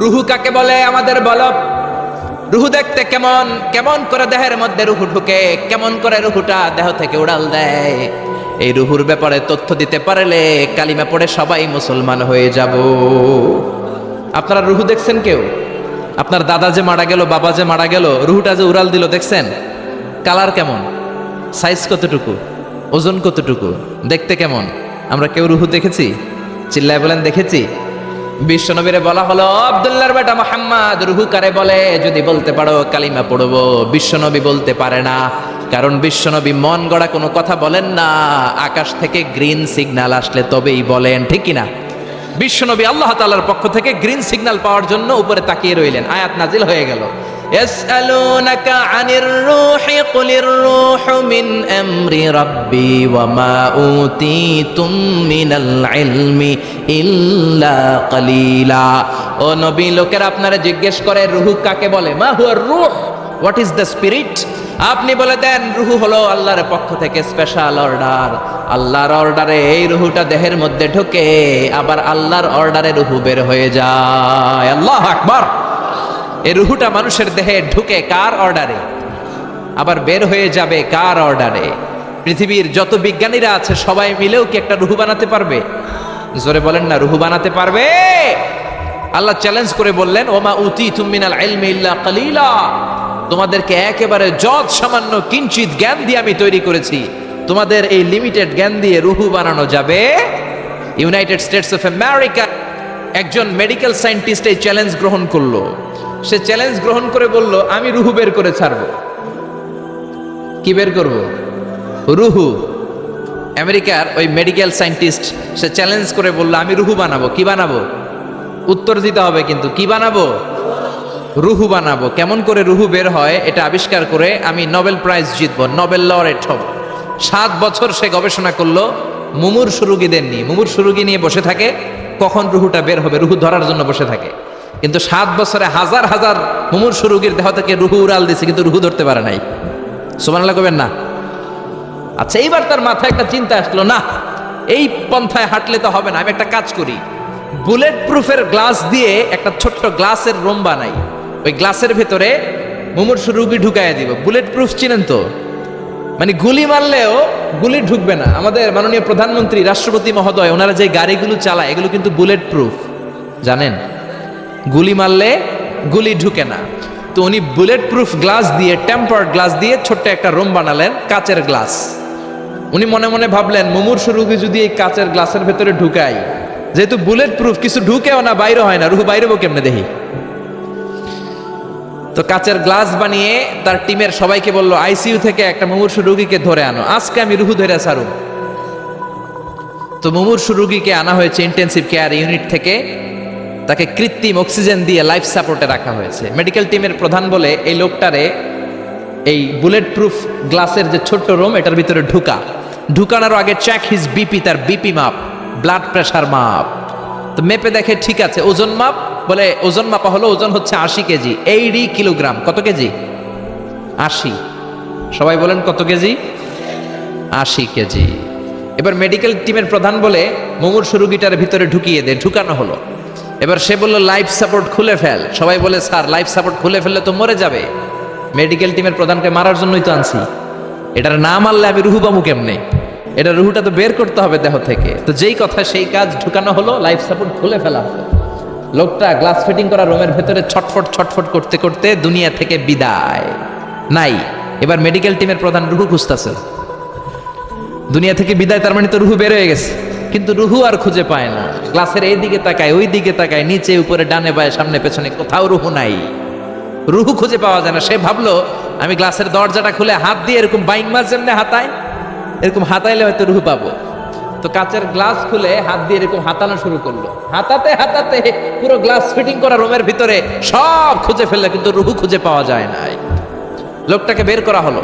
রুহু কাকে বলে আমাদের বল? রুহু দেখতে কেমন? কেমন করে দেহের মধ্যে রুহু ঢুকে? কেমন করে রুহুটা দেহ থেকে উড়াল দেয়? এই রুহুর ব্যাপারে তথ্য দিতে পারলে কালিমা পড়ে সবাই মুসলমান হয়ে যাব। আপনারা রুহু দেখছেন কেউ? আপনার দাদা যে মারা গেল, বাবা যে মারা গেল, রুহুটা যে উড়াল দিল, দেখছেন? কালার কেমন? সাইজ কতটুকু? ওজন কতটুকু? দেখতে কেমন? আমরা কেউ রুহু দেখেছি? চিল্লায় বলেন, দেখেছি? বিশ্বনবীরে বলা হলো, আব্দুল্লাহর বেটা মোহাম্মদ রুহু কারে বলে? যদি বলতে পারো, কালিমা পড়ব। বিশ্বনবী বলতে পারে না, কারণ বিশ্বনবী মন গড়া কোনো কথা বলেন না। আকাশ থেকে গ্রিন সিগনাল আসলে তবেই বলেন, ঠিক কিনা? বিশ্বনবী আল্লাহ তালার পক্ষ থেকে গ্রিন সিগন্যাল পাওয়ার জন্য উপরে তাকিয়ে রইলেন। আয়াত নাজিল হয়ে গেল। ইয়াসআলুনাকা আনির রূহি কুলির রূহু মিন আমরি রাব্বি ওয়া মা উতিতুম মিনাল ইলমি ইল্লা ও নবী, লোকেরা আপনারা জিজ্ঞেস করে, রুহু কাকে বলে? মা হুয়া রুহ হোয়াট ইজ দ্য স্পিরিট আপনি বলে দেন, রুহু হলো আল্লাহর পক্ষ থেকে স্পেশাল অর্ডার আল্লাহর অর্ডারে এই রুহুটা দেহের মধ্যে ঢুকে, আবার আল্লাহর অর্ডারে রুহু বের হয়ে যায়। আল্লাহ আকবার। এই রুহুটা মানুষের দেহে ঢুকে কার অর্ডারে? আবার বের হয়ে যাবে কার অর্ডারে? পৃথিবীর যত বিজ্ঞানীরা আছে, সবাই মিলেও কি একটা রুহু বানাতে পারবে? জোরে বলেন না, রুহু বানাতে পারবে? আল্লাহ চ্যালেঞ্জ করে বললেন, ওমা উতি তুমিনাল ইলমি ইল্লা কালিলা। তোমাদেরকে একেবারে যত সামান্য কিঞ্চিত জ্ঞান দিয়ে আমি তৈরি করেছি, তোমাদের এই লিমিটেড জ্ঞান দিয়ে রুহু বানানো যাবে? ইউনাইটেড স্টেটস অফ আমেরিকা একজন মেডিকেল সায়েন্টিস্ট এই চ্যালেঞ্জ গ্রহণ করল। সে চ্যালেঞ্জ গ্রহণ করে বলল, আমি রুহু বের করে ছাড়বো। কি বের করব? রুহু। আমেরিকার ওই মেডিকেল সায়েন্টিস্ট সে চ্যালেঞ্জ করে বলল, আমি রুহু বানাবো, কি বানাবো? উত্তর দিতে হবে কিন্তু, কি বানাবো? রুহু বানাবো। কেমন করে রুহু বের হয়, এটা আবিষ্কার করে আমি নোবেল প্রাইজ জিতবো নোবেল লরেট হব। সাত বছর সে গবেষণা করল মুমুর সুরুগীদের নিয়ে মুমুর সুরুগী নিয়ে বসে থাকে, কখন রুহুটা বের হবে? রুহু ধরার জন্য বসে থাকে। কিন্তু সাত বছরে হাজার হাজার মুমুর সুরুগীর দেহ থেকে রুহু উড়াল দিছে, কিন্তু রুহু ধরতে পারে নাই। সুমানাল্লাহ কবেন না? আচ্ছা এইবার তার মাথায় একটা চিন্তা আসলো, না, এই পন্থায় হাঁটলে তো হবে না, আমি একটা কাজ করি। বুলেট প্রুফের গ্লাস দিয়ে একটা ছোট্ট গ্লাসের রোম বানাই। ওই গ্লাসের ভেতরে মুমূর্ষু রুগী ঢুকাইয়া দিব। বুলেট প্রুফ চিনেন তো? মানে গুলি মারলেও গুলি ঢুকবে না। আমাদের মাননীয় প্রধানমন্ত্রী, রাষ্ট্রপতি মহোদয়, ওনারা যে গাড়িগুলো চালায়, এগুলো কিন্তু বুলেট প্রুফ জানেন? গুলি মারলে গুলি ঢুকে না। তো উনি বুলেট প্রুফ গ্লাস দিয়ে টেম্পার্ড গ্লাস দিয়ে ছোট্ট একটা রুম বানালেন, কাচের গ্লাস উনি মনে মনে ভাবলেন, মুমূর্ষু রুগী যদি এই কাচের গ্লাসের ভেতরে ঢুকাই যেহেতু বুলেট প্রুফ কিছু ঢুকেও না বাইরে হয় না, রুহু বাইরে কেমনে দেখি? তো কাচের গ্লাস বানিয়ে তার টিমের সবাইকে বলল আইসিইউ থেকে একটা মুমূর্ষু রুগীকে ধরে আনো। আজকে আমি রুহু ধরে সারু তো মুমূর্ষু রুগীকে আনা হয়েছে ইন্টেন্সিভ কেয়ার ইউনিট থেকে। তাকে কৃত্রিম অক্সিজেন দিয়ে লাইফ সাপোর্টে রাখা হয়েছে। মেডিকেল টিমের প্রধান বলে এই লোকটারে এই বুলেট প্রুফ গ্লাসের যে ছোট্ট রুম এটার ভিতরে ঢুকা। ঢুকানোর আগে চেক হিজ বিপি তার বিপি মাপ ব্লাড প্রেশার মাপ তো মেপে দেখে ঠিক আছে, ওজন মাপ বলে ওজন মাপা হলো ওজন হচ্ছে আশি কেজি। এইটি কিলোগ্রাম কত কেজি? আশি। সবাই বলেন কত কেজি? আশি কেজি। এবার মেডিকেল টিমের প্রধান বলে মুমূর্ষ রুগীটার ভিতরে ঢুকিয়ে দে, ঢুকানো হলো। এবার সে বলল লাইফ সাপোর্ট খুলে ফেল। সবাই বলে স্যার লাইফ সাপোর্ট খুলে ফেললে তো মরে যাবে। মেডিকেল টিমের প্রধানকে মারার জন্যই তো আনছি। এটার না মারলে আমি রুহু পামু কেমনে? এটা রুহুটা তো বের করতে হবে দেহ থেকে। তো যেই কথা সেই কাজ ঢুকানো হলো লাইফ সাপোর্ট খুলে ফেলা হলো। লোকটা গ্লাস ফিটিং করা রুমের ভেতরে ছটফট ছটফট করতে করতে দুনিয়া থেকে বিদায়। নাই, এবার মেডিকেল টিমের প্রধান রুহু খুঁজতেছে। দুনিয়া থেকে বিদায়, তার মানে তো রুহু বের হয়ে গেছে। কিন্তু রুহু আর খুঁজে পায় না। গ্লাসের এই দিকে তাকায় ওই দিকে তাকায়, নিচে, উপরে, ডানে, বায়ে, সামনে, পেছনে, কোথাও রুহু নাই। রুহু খুঁজে পাওয়া যায় না। সে ভাবলো, আমি গ্লাসের দরজাটা খুলে হাত দিয়ে এরকম বাইং মাছ যেমনি হাতায়? এরকম হাতাইলে হয়তো রুহু পাবো। তো কাচের গ্লাস খুলে হাত দিয়ে এরকম হাতানো শুরু করল। হাতাতে হাতাতে পুরো গ্লাস ফিটিং করা রুমের ভিতরে সব খুঁজে ফেললে, কিন্তু রুহু খুঁজে পাওয়া যায় নাই। লোকটাকে বের করা হলো।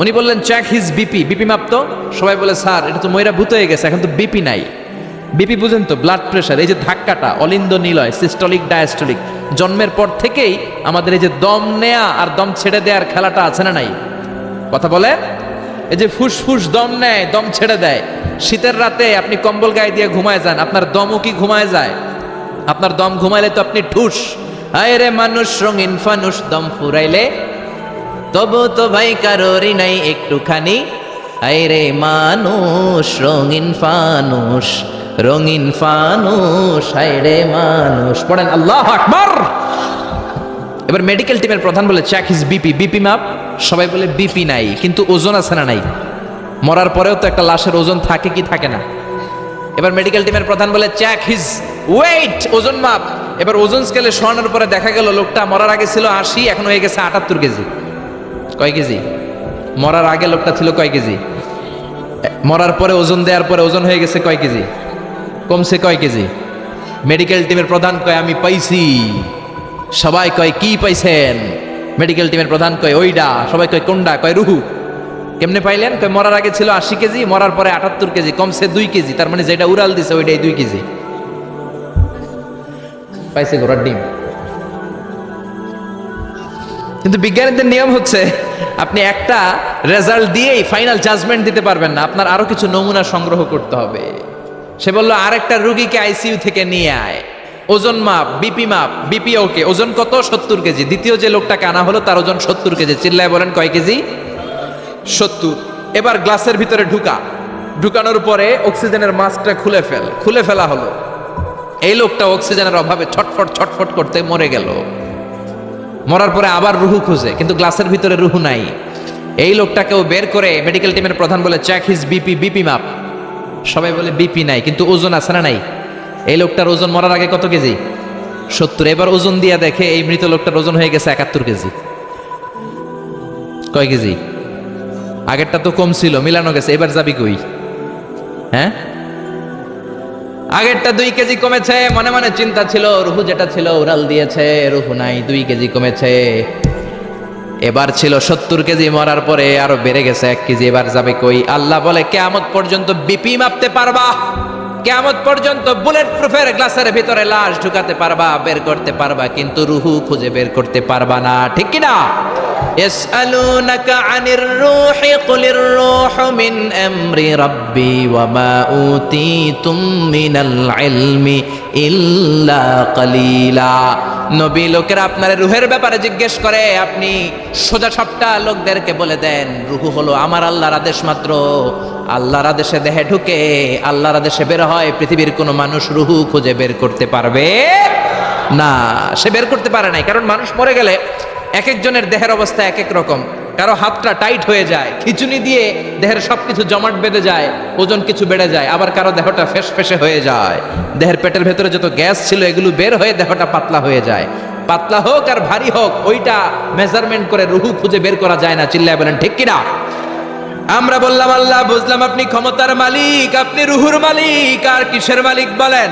উনি বললেন চেক হিজ বিপি বিপি মাপতো সবাই বলে স্যার এটা তো ময়রা ভূত হয়ে গেছে, এখন তো বিপি নাই। বিপি বুঝেন তো ব্লাড প্রেশার এই যে ধাক্কাটা, অলিন্দ নিলয় সিস্টলিক ডায়াস্টলিক জন্মের পর থেকেই আমাদের এই যে দম নেয়া আর দম ছেড়ে দেওয়ার খেলাটা আছে না নাই? কথা বলে? এই যে ফুসফুস দম নেয়, দম ছেড়ে দেয়। শীতের রাতে আপনি কম্বল গায়ে দিয়ে ঘুমায় যান, আপনার দমও কি ঘুমায় যায়? আপনার দম ঘুমাইলে তো আপনি ঠুস। হায় রে মানুষ, রঙিন ফানুষ দম ফুরাইলে তবু তো ভাই কারোরই নাই একটুখানি। হায় রে মানুষ, রঙিন ফানুষ রঙিন ফানুষ হায় রে মানুষ। পড়েন আল্লাহ আকবার। এবার মেডিকেল টিমের প্রধান বলে চেক হিজ বিপি বিপি মাপ সবাই বলে বিপি নাই, কিন্তু ওজন আছে না নাই? মরার পরেও তো একটা লাশের ওজন থাকে কি থাকে না। এবার মেডিকেল টিমের প্রধান বলে চেক হিজ ওয়েট ওজন মাপ এবার ওজন স্কেলে শোয়ানোর পরে দেখা গেল, লোকটা মরার আগে ছিল আশি, এখন হয়ে গেছে আটাত্তর কেজি। কয় কেজি? মরার আগে লোকটা ছিল কয় কেজি? মরার পরে ওজন দেওয়ার পরে ওজন হয়ে গেছে কয় কেজি? কমছে কয় কেজি? মেডিকেল টিমের প্রধান কয়, আমি পাইছি। সবাই কয়, কি পাইছেন? মেডিকেল টিমের প্রধান কয়, ওইডা। সবাই কয়, কোনডা? কয়, রুহু। কেমনে পাইলেন? কয়, মরার আগে ছিল আশি কেজি, মরার পরে আটাত্তর কেজি, কমছে দুই কেজি। তার মানে যেটা উড়াল দিছে, ওইটাই দুই কেজি। পাইছে ঘোড়ার ডিম। কিন্তু বিজ্ঞানীদের নিয়ম হচ্ছে আপনি একটা রেজাল্ট দিয়েই ফাইনাল জাজমেন্ট দিতে পারবেন না। আপনার আরও কিছু নমুনা সংগ্রহ করতে হবে। সে বলল, আরেকটা রুগীকে আইসিইউ থেকে নিয়ে আয়। ওজন মাপ বিপি মাপ বিপি ওকে ওজন কত? সত্তর কেজি। দ্বিতীয় যে লোকটাকে আনা হলো, তার ওজন সত্তর কেজি। চিল্লায় বলেন, কয় কেজি? সত্তর। এবার গ্লাসের ভিতরে ঢুকা। ঢুকানোর পরে অক্সিজেনের মাস্কটা খুলে ফেল। খুলে ফেলা হলো। এই লোকটা অক্সিজেনের অভাবে ছটফট ছটফট করতে মরে গেল। মরার পরে আবার রুহু খুঁজে, কিন্তু গ্লাসের ভিতরে রুহু নাই। এই লোকটাকেও বের করে মেডিকেল টিমের প্রধান বলে চেক হিজ বিপি বিপি মাপ সবাই বলে বিপি নাই, কিন্তু ওজন আছে না নাই? এই লোকটার ওজন মরার আগে কত কেজি? সত্তর। এবার ওজন দিয়া দেখে এই মৃত লোকটার ওজন হয়ে গেছে একাত্তর কেজি। কয় কেজি? আগেরটা তো কম ছিল, মিলানো গেছে, এবার যাবি কই? হ্যাঁ? আগেরটা দুই কেজি কমেছে, মনে মনে চিন্তা ছিল, রুহু যেটা ছিল উড়াল দিয়েছে, রুহু নাই, দুই কেজি কমেছে। এবার ছিল সত্তর কেজি, মরার পরে আরও বেড়ে গেছে এক কেজি, এবার যাবে কই? আল্লাহ বলে, কেয়ামত পর্যন্ত বিপি মাপতে পারবা, কেয়ামত পর্যন্ত বুলেট প্রুফের গ্লাসের ভিতরে লাশ ঢুকাতে পারবা, বের করতে পারবা, কিন্তু রুহু খুঁজে বের করতে পারবা না, ঠিক কি না يسألونك عن الروح قل الروح من أمر ربي وما أوتيتم من العلم إلا قليلا নবী লোকেরা আপনার রুহের ব্যাপারে জিজ্ঞেস করে আপনি সোজা সবটা লোকদেরকে বলে দেন রুহু হলো আমার আল্লাহর আদেশ মাত্র আল্লাহর আদেশে দেহে ঢুকে আল্লাহর আদেশে বের হয় পৃথিবীর কোনো মানুষ রুহু খুঁজে বের করতে পারবে না সে বের করতে পারে নাই কারণ মানুষ মরে গেলে এক একজনের দেহের অবস্থা এক এক রকম। কারও হাতটা টাইট হয়ে যায় খিচুনি দিয়ে দেহের সবকিছু জমাট বেঁধে যায়, ওজন কিছু বেড়ে যায়, আবার কারও দেহটা ফেস ফেসে হয়ে যায়। দেহের পেটের ভেতরে যত গ্যাস ছিল এগুলো বের হয়ে দেহটা পাতলা হয়ে যায়। পাতলা হোক আর ভারী হোক, ওইটা মেজারমেন্ট করে রুহু খুঁজে বের করা যায় না। চিল্লায় বলেন, ঠিক কিনা? আমরা বললাম, আল্লাহ, বুঝলাম আপনি ক্ষমতার মালিক, আপনি রুহুর মালিক, আর কিসের মালিক বলেন?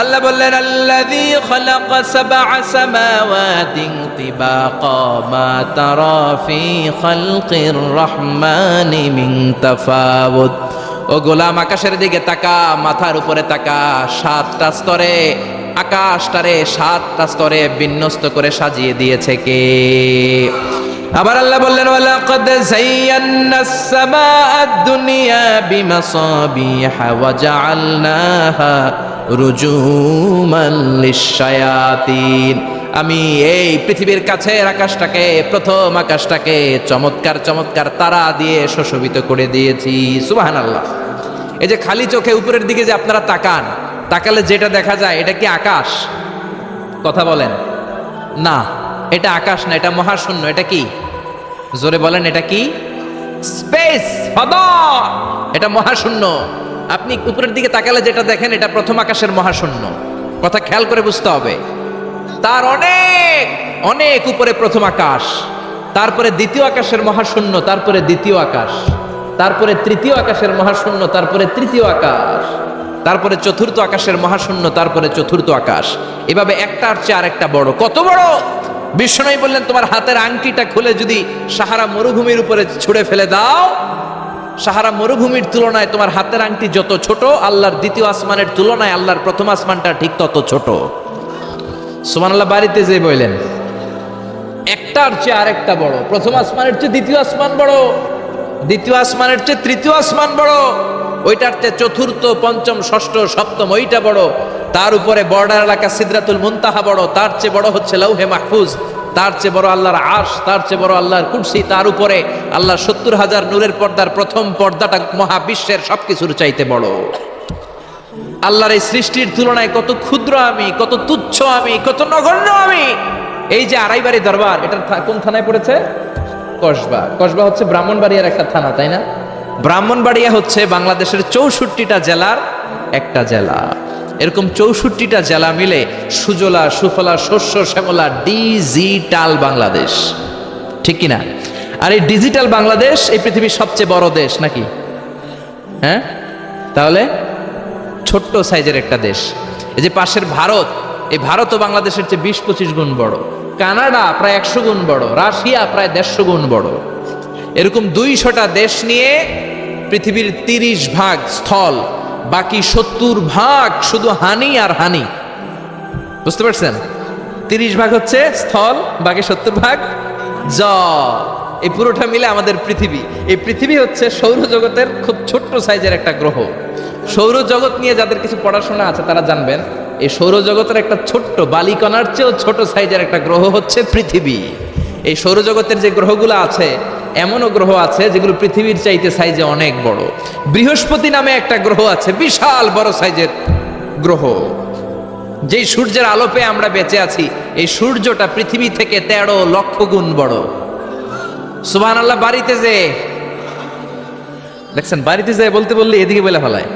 আল্লাহ বললেন, আল্লাযী খালাকা সাবআ সামাওয়াতিন তিবাকা, মা তারা ফি খালকির রহমানি মিন তাফাউত ও গোলাম আকাশের দিকে তাকা, মাথার উপরে তাকা, সাতটা স্তরে, আকাশটারে সাতটা স্তরে বিন্যস্ত করে সাজিয়ে দিয়েছে কে? আবার আল্লাহ বললেন, ওয়ালাকাদ যায়্যানাস সামাআদ দুনিয়া বিমাসাবিহা ওয়া জাআলনাহা রুজুমান লিশ-শায়াতিন। আমি এই পৃথিবীর কাছে আকাশটাকে, প্রথম আকাশটাকে চমৎকার চমৎকার তারা দিয়ে সুশোভিত করে দিয়েছি। সুবহানাল্লাহ। এই যে খালি চোখে উপরের দিকে যে আপনারা তাকান, তাকালে যেটা দেখা যায়, এটা কি আকাশ? কথা বলেন। না। এটা আকাশ না, এটা মহাশূন্য, এটা কি? জোরে বলেন, এটা কি? স্পেস এটা মহাশূন্য। আপনি উপরের দিকে তাকালে যেটা দেখেন, এটা প্রথম আকাশের মহাশূন্য। কথা খেয়াল করে বুঝতে হবে। তার অনেক অনেক উপরে প্রথম আকাশ। তারপরে দ্বিতীয় আকাশের মহাশূন্য, তারপরে দ্বিতীয় আকাশ। তারপরে তৃতীয় আকাশের মহাশূন্য, তারপরে তৃতীয় আকাশ। তারপরে চতুর্থ আকাশের মহাশূন্য, তারপরে চতুর্থ আকাশ। এভাবে একটার চেয়ে আরেকটা বড়। কত বড়? বিষ্ণু বললেন, তোমার হাতের আংটিটা খুলে যদি সাহারা মরুভূমির উপরে ছুড়ে ফেলে দাও, সাহারা মরুভূমির তুলনায় তোমার হাতের আংটি যত ছোট, আল্লাহর দ্বিতীয় আসমানের তুলনায় আল্লাহর প্রথম আসমানটা ঠিক তত ছোট। সুমান আল্লাহ বাড়িতে যে বললেন, একটার চেয়ে আরেকটা বড়, প্রথম আসমানের চেয়ে দ্বিতীয় আসমান বড়, দ্বিতীয় আসমানের চেয়ে তৃতীয় আসমান বড়। ওইটার চেয়ে চতুর্থ, পঞ্চম, ষষ্ঠ, সপ্তম, ওইটা বড়। তার উপরে বর্ডার এলাকা সিদ্রাতুল মুনতাহা বড়। তার চেয়ে বড় হচ্ছে লৌহে মাহফুজ। তার চেয়ে বড় আল্লাহর আশ তার চেয়ে বড় আল্লাহর কুরসি। তার উপরে আল্লাহ সত্তর হাজার নূরের পর্দার প্রথম পর্দাটা মহাবিশ্বের সবকিছুর চাইতে বড়। আল্লাহর এই সৃষ্টির তুলনায় কত ক্ষুদ্র আমি, কত তুচ্ছ আমি, কত নগণ্য আমি। এই যে আড়াইবাড়ি দরবার এটা কোন থানায় পড়েছে? কসবা। কসবা হচ্ছে ব্রাহ্মণবাড়িয়ার একটা থানা, তাই না? ব্রাহ্মণবাড়িয়া হচ্ছে বাংলাদেশের চৌষট্টিটা জেলার একটা জেলা। এরকম চৌষট্টিটা জেলা মিলে সুজলা, সুফলা, শস্য, শ্যামলা, ডিজিটাল বাংলাদেশ। ঠিক কিনা? আর এই ডিজিটাল বাংলাদেশ এই পৃথিবীর সবচেয়ে বড় দেশ নাকি? হ্যাঁ? তাহলে ছোট্ট সাইজের একটা দেশ। এই যে পাশের ভারত, এই ভারত ও বাংলাদেশের চেয়ে বিশ পঁচিশ গুণ বড়। কানাডা প্রায় একশো গুণ বড়। রাশিয়া প্রায় দেড়শো গুণ বড়। এরকম দুইশোটা দেশ নিয়ে পৃথিবীর তিরিশ ভাগ স্থল, বাকি সত্তর ভাগ শুধু হানি আর হানি। বুঝতে পারছেন? তিরিশ ভাগ হচ্ছে স্থল, বাকি সত্তর ভাগ জল। এই পুরোটা মিলে আমাদের পৃথিবী। এই পৃথিবী হচ্ছে সৌরজগতের খুব ছোট্ট সাইজের একটা গ্রহ। সৌরজগৎ নিয়ে যাদের কিছু পড়াশোনা আছে, তারা জানবেন, এই সৌরজগতের একটা ছোট্ট বালিকণার চেয়েও ছোট সাইজের একটা গ্রহ হচ্ছে পৃথিবী। এই সৌরজগতের যে গ্রহগুলো আছে এমনও গ্রহ আছে যেগুলো পৃথিবীর চাইতে সাইজে অনেক বড়। বৃহস্পতি নামে একটা গ্রহ আছে, বিশাল বড় সাইজের গ্রহ। যেই সূর্যের আলো পেয়ে আমরা বেঁচে আছি, এই সূর্যটা পৃথিবী থেকে তেরো লক্ষ গুণ বড়। সুবাহ আল্লাহ বাড়িতে যে দেখছেন, বাড়িতে যায় বলতে বললে এদিকে বলে ফেলায়।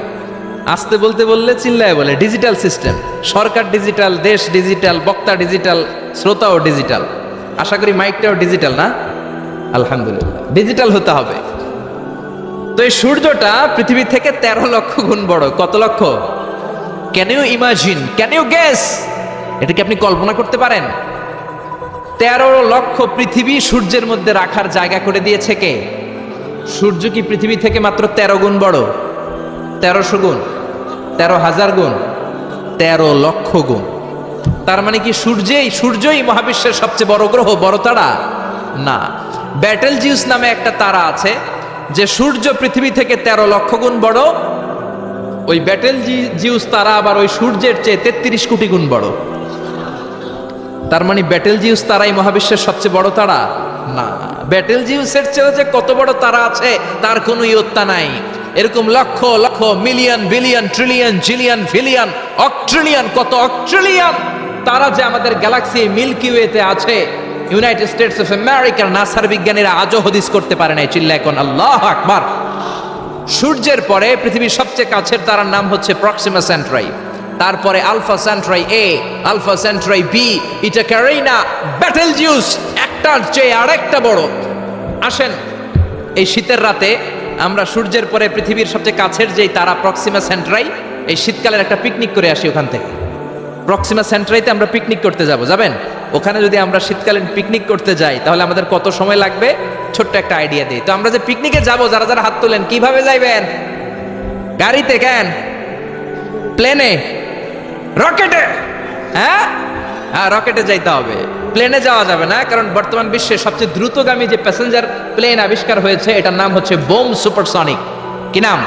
আসতে বলতে বললে চিল্লায় বলে ডিজিটাল সিস্টেম সরকার ডিজিটাল দেশ ডিজিটাল বক্তা ডিজিটাল শ্রোতাও ডিজিটাল আশা করি মাইকটাও ডিজিটাল না? আলহামদুলিল্লাহ। ডিজিটাল হতে হবে। তো এই সূর্যটা পৃথিবী থেকে তেরো লক্ষ গুণ বড়। কত লক্ষ? Can you imagine can you guess এটা কি আপনি কল্পনা করতে পারেন? তেরো লক্ষ পৃথিবী সূর্যের মধ্যে রাখার জায়গা করে দিয়েছে কে? সূর্য কি পৃথিবী থেকে মাত্র তেরো গুণ বড়? তেরোশো গুণ, তেরো হাজার গুণ, তেরো লক্ষ গুণ। তার মানে কি সূর্যেই, সূর্যই মহাবিশ্বের সবচেয়ে বড় গ্রহ, বড় তারা? না। ব্যাটেল জিউস নামে একটা তারা আছে, যে সূর্য পৃথিবী থেকে তেরো লক্ষ গুণ বড়। ওই ব্যাটেল জিউস তারা আবার ওই সূর্যের চেয়ে তেত্রিশ কোটি গুণ বড়। তার মানে ব্যাটেল জিউস তারাই মহাবিশ্বের সবচেয়ে বড় তারা? না। ব্যাটেল জিউসের চেয়েও যে কত বড় তারা আছে, তার কোনো ইয়ত্তা নাই। এরকম লক্ষ লক্ষ মিলিয়ন বিলিয়ন ট্রিলিয়ন জিলিয়ন ফিলিয়ন অক্ট্রিলিয়ন কত অক্ট্রিলিয়ন তারা যে আমাদের গ্যালাক্সি মিল্কি ওয়েতে আছে। ইউনাইটেড স্টেটস অফ আমেরিকার নাসার বিজ্ঞানীরা আজও হদিস করতে পারে নাই চিল্লা এখন আল্লাহ আকবার। সূর্যের পরে পৃথিবীর সবচেয়ে কাছের তারার নাম হচ্ছে প্রক্সিমা সেন্ট্রাই তারপরে Alpha Centauri A Alpha Centauri B Eta Carinae Betelgeuse একটার চেয়ে আরেকটা বড়। আসেন, এই শীতের রাতে আমরা সূর্যের পরে পৃথিবীর সবচেয়ে কাছের যেই তারা প্রক্সিমা সেন্ট্রাই এই শীতকালের একটা পিকনিক করে আসি ওখান থেকে। প্রক্সিমা সেন্ট্রাইতে আমরা পিকনিক করতে যাব, যাবেন? ওখানে যদি আমরা শীতকালীন পিকনিক করতে যাই, তাহলে আমাদের কত সময় লাগবে? ছোট্ট একটা আইডিয়া দিই তো আমরা যে পিকনিকে যাব, যারা যারা হাত তোলেন, কীভাবে যাইবেন? গাড়িতে কেন? প্লেনে রকেটে হ্যাঁ? হ্যাঁ রকেটে যাইতে হবে। প্লেনে যাওয়া যাবে না, কারণ বর্তমান বিশ্বে সবচেয়ে দ্রুতগামী যে প্যাসেঞ্জার প্লেন আবিষ্কার হয়েছে, এটার নাম হচ্ছে বোম সুপারসনিক। কি নাম?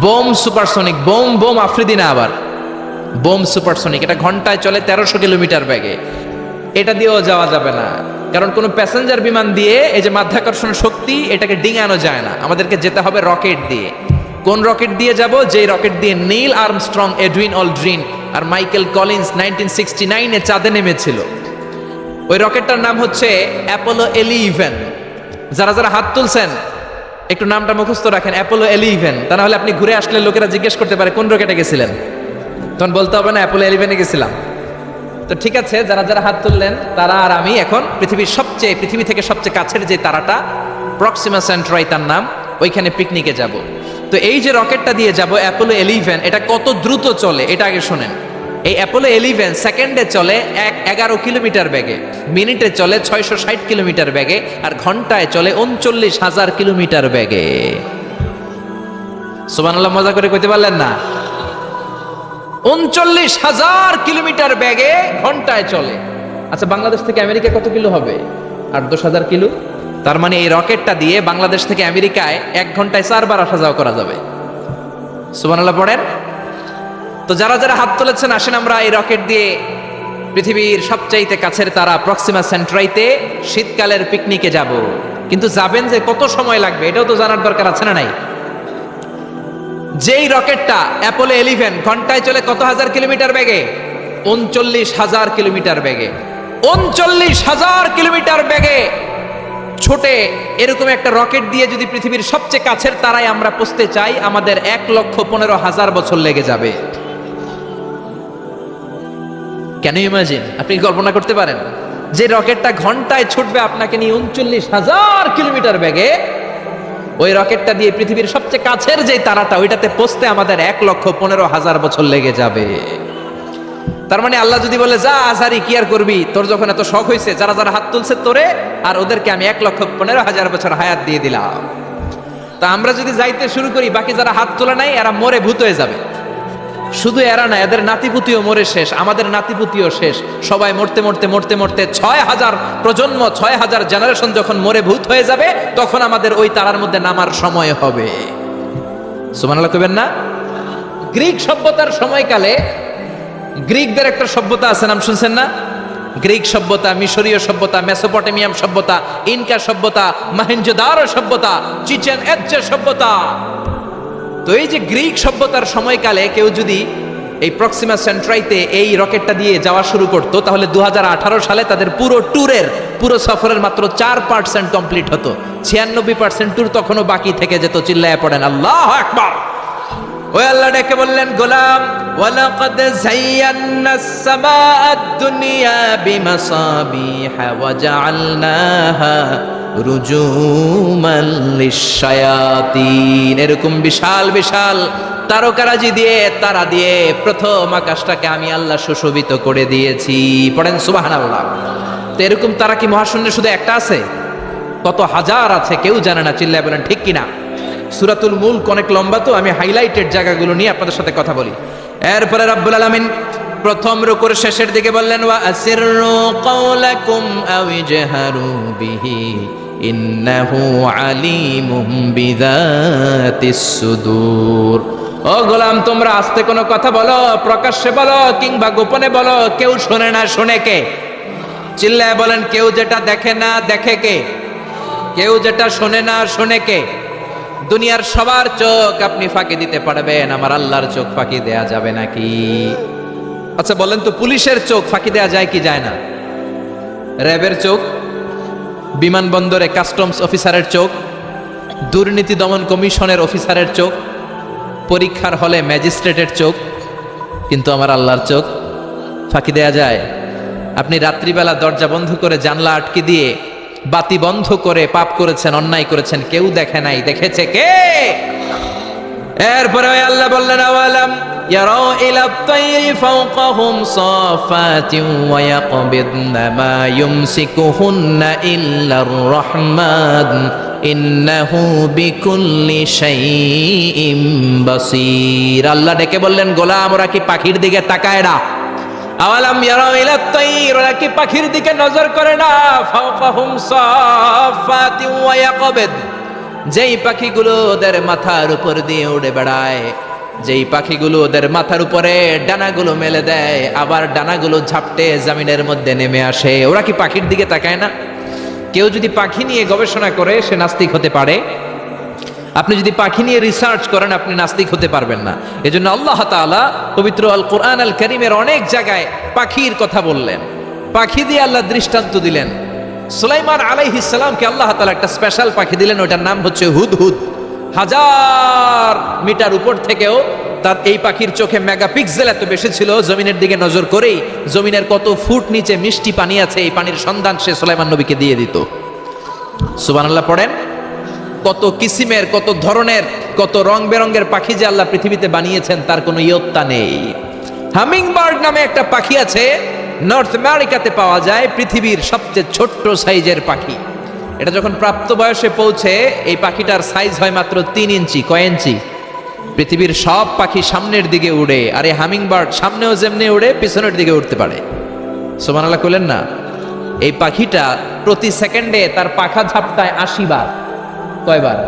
Boom Supersonic, Boom Boom, Afridi না আবার। বোম সুপারসনিক, এটা ঘন্টায় চলে তেরোশো কিলোমিটার ব্যাগে এটা দিয়েও যাওয়া যাবে না। কারণ কোনো প্যাসেঞ্জার বিমান দিয়ে এই যে মাধ্যাকর্ষণ শক্তি, এটাকে ডিঙানো যায় না। আমাদেরকে যেতে হবে রকেট দিয়ে। কোন রকেট দিয়ে যাব? যেই রকেট দিয়ে নীল আর্মস্ট্রং, এডুইন অলড্রিন আর মাইকেল কলিন্স নাইনটিন সিক্সটি নাইনে চাঁদে নেমেছিল। ওই রকেটটার নাম হচ্ছে অ্যাপোলো এলিভেন। যারা যারা হাত তুলছেন, একটু নামটা মুখস্থ রাখেন, অ্যাপোলো এলিভেন। তা না হলে আপনি ঘুরে আসলে লোকেরা জিজ্ঞেস করতে পারে, কোন রকেটে গেছিলেন? তখন বলতে হবে না অ্যাপোলো এলিভেনে গেছিলাম। তো ঠিক আছে, যারা যারা হাত তুললেন, তারা আর আমি এখন পৃথিবীর সবচেয়ে, পৃথিবী থেকে সবচেয়ে কাছের যে তারাটা প্রক্সিমা সেন্ট্রাই তার নাম, ওইখানে পিকনিকে যাব। তো এই যে রকেটটা দিয়ে যাব অ্যাপোলো এলিভেন এটা কত দ্রুত চলে, এটা আগে শোনেন। এই অ্যাপোলো এলিভেন সেকেন্ডে চলে এক, এগারো কিলোমিটার ব্যাগে মিনিটে চলে ছয়শো ষাট কিলোমিটার ব্যাগে আর ঘন্টায় চলে উনচল্লিশ হাজার কিলোমিটার ব্যাগে সুবানাল্লাহ মজা করে কইতে পারলেন না? উনচল্লিশ হাজার কিলোমিটার ব্যাগে ঘন্টায় চলে। আচ্ছা বাংলাদেশ থেকে আমেরিকা কত কিলো হবে? আট দশ হাজার কিলো। তার মানে এই রকেটটা দিয়ে বাংলাদেশ থেকে আমেরিকায় এক ঘন্টায় চারবার আসা যাওয়া করা যাবে। সুবহানাল্লাহ, পড়েন? তো যারা যারা হাত তুলেছেন, আসেন আমরা এই রকেট দিয়ে পৃথিবীর সবচাইতে কাছের তারা প্রক্সিমা সেন্ট্রাইতে শীতকালের পিকনিকে যাব। কিন্তু যাবেন যে কত সময় লাগবে, এটাও তো জানার দরকার আছে না নাই? যেই রকেটটা অ্যাপোলো এলিভেন ঘন্টায় চলে কত হাজার কিলোমিটার বেগে? উনচল্লিশ হাজার কিলোমিটার বেগে। উনচল্লিশ হাজার কিলোমিটার বেগে। ছোটে এরকম একটা রকেট দিয়ে যদি পৃথিবীর সবচেয়ে কাছের তারায় আমরা পৌঁছতে চাই, আমাদের এক লক্ষ পনেরো হাজার বছর লেগে যাবে। কেন ইমাজিন? আপনি কল্পনা করতে পারেন? যে রকেটটা ঘন্টায় ছুটবে আপনাকে নিয়ে উনচল্লিশ হাজার কিলোমিটার বেগে ওই রকেটটা দিয়ে পৃথিবীর সবচেয়ে কাছের যে তারাটা, ওইটাতে পৌঁছতে আমাদের এক লক্ষ পনেরো হাজার বছর লেগে যাবে। তার মানে আল্লাহ যদি বলে, যা আজারি কি আর করবি? তোর যখন এত শখ হয়েছে যারা যারা হাত তুলছে তোরে, আর ওদেরকে আমি এক লক্ষ পনেরো হাজার বছর হায়াত দিয়ে দিলাম। তা আমরা যদি যাইতে শুরু করি, বাকি যারা হাত তোলা নাই, এরা মরে ভূত হয়ে যাবে। শুধু এরা না, এদের নাতিপুতিও মরে শেষ, আমাদের নাতিপুতিও শেষ। সবাই মরতে মরতে মরতে মরতে ছয় হাজার প্রজন্ম, ছয় হাজার জেনারেশন যখন মরে ভূত হয়ে যাবে, তখন আমাদের ওই তারার মধ্যে নামার সময় হবে। সুমানাল্লাহ কবেন না? গ্রিক সভ্যতার সময়কালে, গ্রিকদের একটা সভ্যতা আছে, নাম শুনছেন না? গ্রিক সভ্যতা, মিশরীয় সভ্যতা, মেসোপটেমিয়াম সভ্যতা, ইনকা সভ্যতা মাহেঞ্জোদারো সভ্যতা, চিচেন এচ্ছে সভ্যতা। তো এই যে গ্রিক সভ্যতার সময়কালে কেউ যদি এই প্রক্সিমা সেন্ট্রাইতে এই রকেটটা দিয়ে যাওয়া শুরু করতো, তাহলে দু হাজার আঠারো সালে তাদের পুরো ট্যুরের, পুরো সফরের মাত্র চার পার্সেন্ট কমপ্লিট হতো। ছিয়ানব্বই পার্সেন্ট ট্যুর তখনও বাকি থেকে যেত, চিল্লায় পড়েন, আল্লাহ আকবার। ওই আল্লাহ ডেকে বললেন, গোলাম, ওয়ালাকাদ যায়্যানাস সামাআদ দুনিয়া বিমাসাবিহা ওয়া রুজুমান লিশায়াতিন এরকম বিশাল বিশাল তারকারাজি দিয়ে, তারা দিয়ে প্রথম আকাশটাকে আমি আল্লাহ সুশোভিত করে দিয়েছি। পড়েন সুবহানাল্লাহ। তো এরকম তারা কি মহাশূন্যে শুধু একটা আছে? কত হাজার আছে, কেউ জানে না, চিল্লায় বলেন, ঠিক কিনা? সুরাতুল মুলক অনেক লম্বা তো, আমি হাইলাইটেড জায়গাগুলো নিয়ে আপনাদের সাথে কথা বলি। এরপরে রাব্বুল আলামিন প্রথম রুকুর শেষের দিকে বললেন, ওয়া আসিররু কাওলাকুম আও ইজহারু সুদূর। ও গোলাম, তোমরা আস্তে কোনো কথা বলো, প্রকাশ্যে বলো, কিংবা গোপনে বলো, কেউ শোনে না, শোনে কে? চিল্লায় বলেন, কেউ যেটা দেখে না, দেখে কে? কেউ যেটা শোনে না, শোনে কে? দুনিয়ার সবার চোখ আপনি ফাঁকি দিতে পারবেন, আমার আল্লাহর চোখ ফাঁকি দেয়া যাবে নাকি? আচ্ছা বলেন তো, পুলিশের চোখ ফাঁকি দেয়া যায় কি যায় না? র্যাবের চোখ, বিমানবন্দরে কাস্টমস অফিসারের চোখ, দুর্নীতি দমন কমিশনের অফিসারের চোখ, পরীক্ষার হলে ম্যাজিস্ট্রেটের চোখ, কিন্তু আমার আল্লাহর চোখ ফাঁকি দেয়া যায়। আপনি রাত্রিবেলা দরজা বন্ধ করে জানলা আটকে দিয়ে বাতি বন্ধ করে পাপ করেছেন, অন্যায় করেছেন, কেউ দেখে নাই। দেখেছে কে? এরপরে আল্লাহ বললেন, আওয়ালাম আল্লাহ ডেকে বললেন, গোলাম, ওরা কি পাখির দিকে তাকায় না? আওয়ালাম ইয়ারাও ইলা তাইর ওরা কি পাখির দিকে নজর করে না? ফাওকাহুম সাফাতিন ওয়া ইয়াকবিদ। যেই পাখিগুলো ওদের মাথার উপর দিয়ে উড়ে বেড়ায়, যেই পাখিগুলো ওদের মাথার উপরে ডানাগুলো মেলে দেয়, আবার ডানাগুলো ঝাপটে জামিনের মধ্যে নেমে আসে। ওরা কি পাখির দিকে তাকায় না? কেউ যদি পাখি নিয়ে গবেষণা করে, সে নাস্তিক হতে পারে। আপনি যদি পাখি নিয়ে রিসার্চ করেন, আপনি নাস্তিক হতে পারবেন না। এজন্য আল্লাহ তাআলা পবিত্র আল কোরআন আল করিমের অনেক জায়গায় পাখির কথা বললেন। পাখি দিয়ে আল্লাহ দৃষ্টান্ত দিলেন। সুলাইমান আলাইহিস সালামকে আল্লাহ তাআলা একটা স্পেশাল পাখি দিলেন, ওটার নাম হচ্ছে হুদহুদ। হাজার মিটার উপর থেকেও তার এই পাখির চোখে মেগাপিক্সেল এত বেশি ছিল, জমিনের দিকে নজর করেই জমিনের কত ফুট নিচে মিষ্টি পানি আছে, এই পানির সন্ধান সে সুলাইমান নবীকে দিয়ে দিত। সুবহানাল্লাহ পড়েন। কত কিসিমের, কত ধরনের, কত রং বেরঙের পাখি যে আল্লাহ পৃথিবীতে বানিয়েছেন, তার কোনো ইয়ত্তা নেই। হামিং বার্ড নামে একটা পাখি আছে, নর্থ আমেরিকাতে পাওয়া যায়, পৃথিবীর সবচেয়ে ছোট্ট সাইজের পাখি। এটা যখন প্রাপ্ত বয়সে পৌঁছে, এই পাখিটার সাইজ হয় মাত্র তিন ইঞ্চি, কয় ইঞ্চি? পৃথিবীর সব পাখি সামনের দিকে উড়ে, আর এই হামিং বার্ড সামনেও যেমনি উড়ে, পিছনের দিকে উঠতে পারে। সোমান আল্লাহ করলেন না? এই পাখিটা প্রতি সেকেন্ডে তার পাখা ঝাপটায় আশি বার। কয়বার?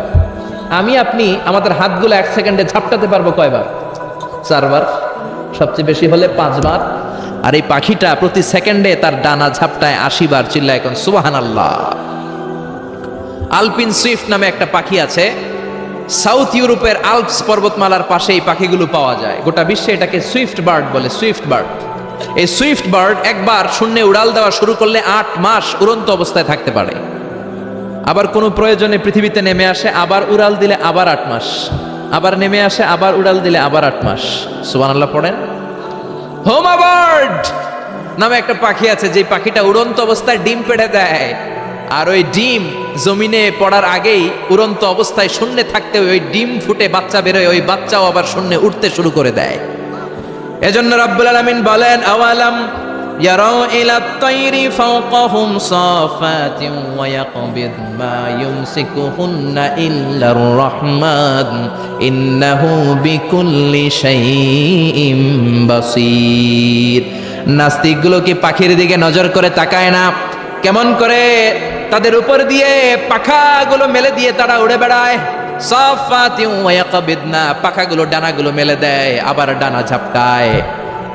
আমি, আপনি আমাদের হাতগুলো এক সেকেন্ডে ঝাপটাতে পারব কয়বার? চারবার। সবচেয়ে বেশি হলে পাঁচবার। আর এই পাখিটা প্রতি সেকেন্ডে তার ডানা ঝাপটায় আশি বার চিল্লা এখন সুবাহান আল্লাহ আলপিন সুইফট নামে একটা পাখি আছে। সাউথ ইউরোপের আলপস পর্বতমালার পাশে এই পাখিগুলো পাওয়া যায়। গোটা বিশ্বে এটাকে সুইফট বার্ড বলে, সুইফট বার্ড। এই সুইফট বার্ড একবার শূন্যে উড়াল দেওয়া শুরু করলে আট মাস উড়ন্ত অবস্থায় থাকতে পারে। আবার কোনো প্রয়োজনে পৃথিবীতে নেমে আসে, আবার উড়াল দিলে আবার আট মাস। আবার নেমে আসে, আবার উড়াল দিলে আবার আট মাস। সুবহানাল্লাহ পড়েন? হোমা বার্ড নামে একটা পাখি আছে যে পাখিটা উড়ন্ত অবস্থায় ডিম পেড়ে দেয়। আর ওই ডিম জমিনে পড়ার আগেই উড়ন্ত অবস্থায় শূন্যে থাকতে ওই ডিম ফুটে বাচ্চা বেরোয়, ওই বাচ্চাও আবার শূন্যে উঠতে শুরু করে দেয়। এজন্য রাব্বুল আলামিন বলেন, আওয়ালাম ইয়ারাউ ইলা তাইরি ফাওকাহুম সাফাতিন ওয়া ইয়াকবিদ মা ইউমসিকুহুন্না ইল্লার রহমান ইন্নাহু বিকুল্লি শাইইম বাসীর নাস্তিকগুলো কি পাখির দিকে নজর করে তাকায় না? কেমন করে তাদের উপর দিয়ে পাখাগুলো মেলে দিয়ে তারা উড়ে বেড়ায়? সাফাতিন ওয়া ইয়াকবিদনা পাখাগুলো, ডানাগুলো মেলে দেয়, আবার ডানা ঝাপটায়।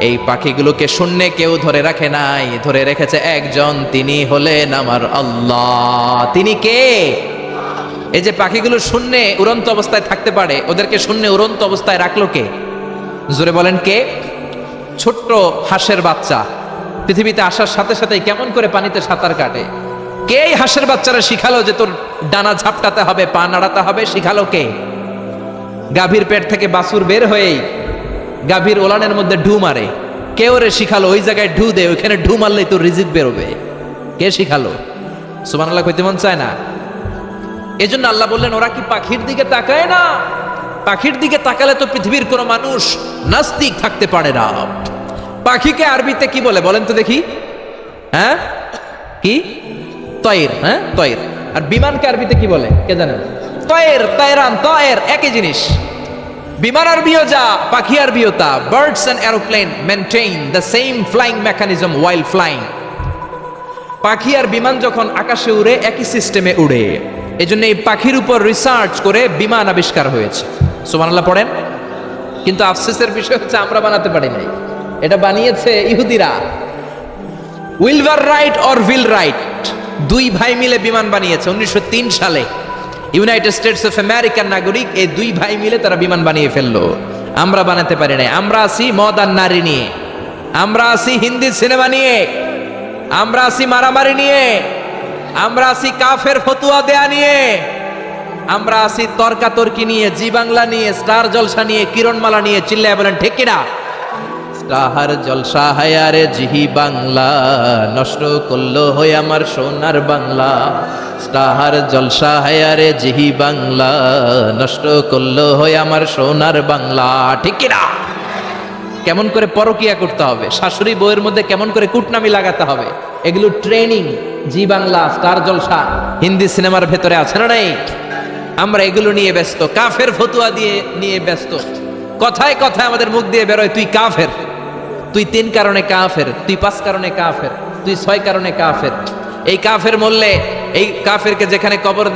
এই পাখিগুলোকে শূন্যে কেউ ধরে রাখে নাই। ধরে রেখেছে একজন, তিনি হলেন আমার আল্লাহ। তিনি কে? এই যে পাখিগুলো শূন্যে উড়ন্ত অবস্থায় থাকতে পারে, ওদেরকে শূন্যে উড়ন্ত অবস্থায় রাখল কে? জোরে বলেন কে? ছোট্ট হাঁসের বাচ্চা। পৃথিবীতে আসার সাথে সাথে কেমন করে পানিতে সাঁতার কাটে? কে হাঁসের বাচ্চারা শিখালো যে তোর ডানা ঝাপটাতে হবে, পা নাড়াতে হবে? শিখালো কে? গাভীর পেট থেকে বাসুর বের হয়েই গাভীর ওলানের মধ্যে ঢু মারে। কে ওরে শিখালো, ওই জায়গায় ঢু দে, ওইখানে ঢু মারলেই তোর রিজিক বেরোবে। কে শিখালো? সুমান আল্লাহ কইতে মন চায় না? এজন্য আল্লাহ বললেন, ওরা কি পাখির দিকে তাকায় না? পাখির দিকে তাকালে তো পৃথিবীর কোনো মানুষ নাস্তিক থাকতে পারে না। পাখিকে আরবিতে কি বলে বলেন তো দেখি? হ্যাঁ? কি? তয়ের হ্যাঁ? তয়ের। আর বিমানকে আরবিতে কি বলে? কে জানেন তয়ের, তয়রান, তয়ের, একই জিনিস। বিমান আরবিও যা, পাখি আরবিও তা। Birds and aeroplane maintain the same flying mechanism while flying পাখি আর বিমান যখন আকাশে উড়ে, একই সিস্টেমে উড়ে। এই জন্য এই পাখির উপর রিসার্চ করে বিমান আবিষ্কার হয়েছে। সুবহানাল্লাহ, পড়েন? কিন্তু আফসোসের বিষয় হচ্ছে, আমরা বানাতে পারি নাই। এটা বানিয়েছে ইহুদিরা। উইলভার রাইট অর উইল রাইট? দুই ভাই মিলে বিমান বানিয়েছে, উনিশশো তিন সালে। ইউনাইটেড স্টেটস অফ আমেরিকার নাগরিক, এই দুই ভাই মিলে তারা বিমান বানিয়ে ফেলল। আমরা বানাতে পারি নাই। আমরা আছি মদ আর নারী নিয়ে। আমরা আছি হিন্দি সিনেমা নিয়ে। আমরা আছি মারামারি নিয়ে। আমরা আছি কাফের ফতুয়া দেয়া নিয়ে। আমরা আছি তর্কাতর্কি নিয়ে, জি বাংলা নিয়ে, স্টার জলসা নিয়ে, কিরণমালা নিয়ে, চিল্লায় বলেন, ঠিক কিনা? তাহার জলসা হায়ারে জিহি বাংলা, নষ্ট করল হয়ে আমার সোনার বাংলা। তাহার জলসা হায়ারে জিহি বাংলা, নষ্ট করল হয়ে আমার সোনার বাংলা। ঠিক কিনা? কেমন করে পরকিয়া করতে হবে? শাশুড়ি বউয়ের মধ্যে কেমন করে কুটনামি লাগাতে হবে? এগুলো training, Zee Bangla Star Jalsha. Hindi সিনেমার ভেতরে আছে না নাই? আমরা এগুলো নিয়ে ব্যস্ত। কাফের ফতুয়া দিয়ে, নিয়ে ব্যস্ত। কথায় কথায় আমাদের মুখ দিয়ে বেরোয়, তুই কাফের। তুই তিন কারণে কাফের, তুই পাঁচ কারণে কাফের, তুই ছয় কারণে কাফের। এই কাফের মরলে এই কাফেরকে যেখানে কবর